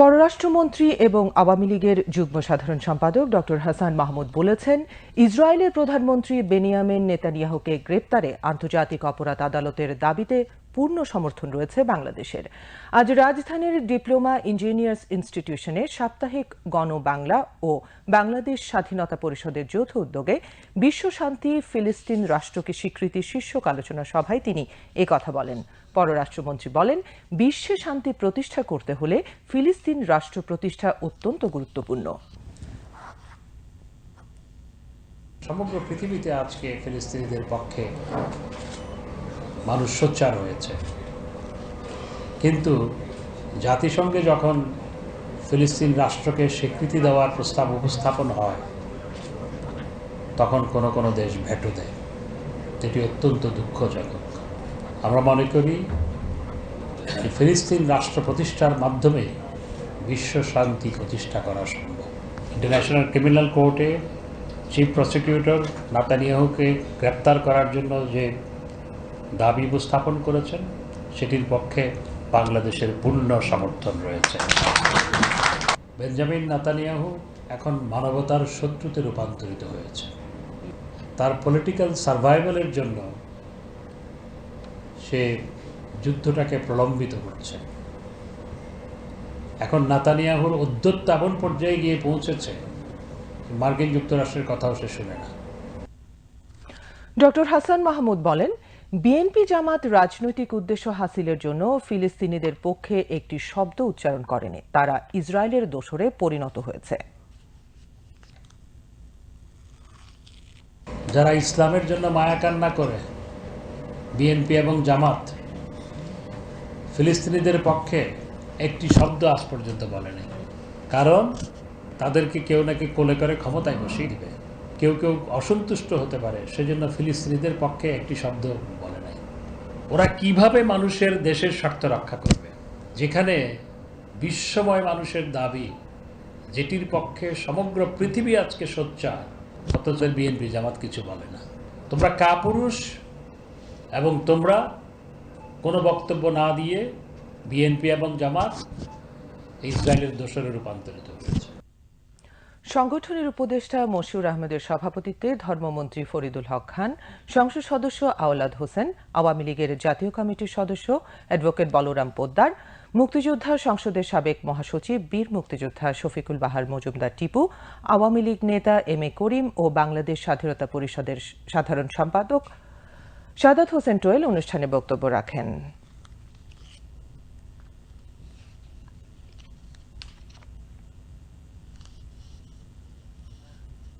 পররাষ্ট্রমন্ত্রী এবং আওয়ামী লীগের যুগ্ম সাধারণ সম্পাদক ডক্টর হাসান মাহমুদ বলেছেন, ইসরায়েলের প্রধানমন্ত্রী বেনিয়ামিন নেতানিয়াহুকে গ্রেপ্তারে আন্তর্জাতিক অপরাধ আদালতের দাবিতে পূর্ণ সমর্থন রয়েছে বাংলাদেশের। আজ রাজধানীর ডিপ্লোমা ইঞ্জিনিয়ার্স ইনস্টিটিউশনে সাপ্তাহিক গণবাংলা ও বাংলাদেশ স্বাধীনতা পরিষদের যৌথ উদ্যোগে বিশ্ব শান্তি ফিলিস্তিন রাষ্ট্রকে স্বীকৃতি শীর্ষক আলোচনা সভায় তিনি কথা বলেন। পররাষ্ট্রমন্ত্রী বলেন, বিশ্বে শান্তি প্রতিষ্ঠা করতে হলে ফিলিস্তিন রাষ্ট্র প্রতিষ্ঠা অত্যন্ত গুরুত্বপূর্ণ। সমগ্র পৃথিবীতে আজকে ফিলিস্তিনিদের পক্ষে মানুষ সোচ্চার হয়েছে। কিন্তু জাতিসংঘে যখন ফিলিস্তিন রাষ্ট্রকে স্বীকৃতি দেওয়ার প্রস্তাব উপস্থাপন হয়, তখন কোনো কোনো দেশ ভেটো দেয়। যেটি অত্যন্ত দুঃখজনক। আমরা মনে করি যে ফিলিস্তিন রাষ্ট্র প্রতিষ্ঠার মাধ্যমে বিশ্ব শান্তি প্রতিষ্ঠা করা সম্ভব। ইন্টারন্যাশনাল ক্রিমিনাল কোর্টে চিফ প্রসিকিউটর নাতানিয়াহুকে গ্রেপ্তার করার জন্য যে দাবি উপস্থাপন করেছেন, সেটির পক্ষে বাংলাদেশের পূর্ণ সমর্থন রয়েছে। বেঞ্জামিন নাতানিয়াহু এখন মানবতার শত্রুতে রূপান্তরিত হয়েছে। তার পলিটিক্যাল সার্ভাইভালের জন্য সে যুদ্ধটাকে প্রলম্বিত করছে। এখন নাতানিয়াহুর উদ্যত্ত এমন পর্যায়ে গিয়ে পৌঁছেছে। মার্কিন যুক্তরাষ্ট্রের কথাও সে শুনে না। ডক্টর হাসান মাহমুদ বলেন বিএনপি জামাত রাজনৈতিক উদ্দেশ্য হাসিলের জন্য ফিলিস্তিনিদের পক্ষে একটি শব্দ উচ্চারণ করেনি। তারা ইসরায়েলের দোসরে পরিণত হয়েছে। যারা ইসলামের জন্য মায়া কান্না করে বিএনপি এবং জামাত ফিলিস্তিনিদের পক্ষে একটি শব্দ আজ পর্যন্ত বলেনি। কারণ তাদেরকে কেউ নাকি কোলে করে ক্ষমতায় বসিয়ে দিবে। কেউ কেউ অসন্তুষ্ট হতে পারে, সেজন্য ফিলিস্তিনিদের পক্ষে একটি শব্দ বলে নাই। ওরা কীভাবে মানুষের দেশের স্বার্থ রক্ষা করবে? যেখানে বিশ্বময় মানুষের দাবি, যেটির পক্ষে সমগ্র পৃথিবী আজকে সোচ্চার, অথচ বিএনপি জামাত কিছু বলে না। তোমরা কাপুরুষ এবং তোমরা কোনো বক্তব্য না দিয়ে বিএনপি এবং জামাত ইসরায়েলের দোষরে রূপান্তরিত হয়েছে। সংগঠনের উপদেষ্টা মশিউর আহমেদের সভাপতিত্বে ধর্মমন্ত্রী ফরিদুল হক খান, সংসদ সদস্য আওলাদ হোসেন, আওয়ামী লীগের জাতীয় কমিটির সদস্য অ্যাডভোকেট বলরাম পোদ্দার, মুক্তিযোদ্ধা সংসদের সাবেক মহাসচিব, বীর মুক্তিযোদ্ধা শফিকুল বাহার মজুমদার টিপু, আওয়ামী লীগ নেতা এম এ করিম ও বাংলাদেশ স্বাধীনতা পরিষদের সাধারণ সম্পাদক সাদাত হোসেন টোয়েল অনুষ্ঠানে বক্তব্য রাখেন।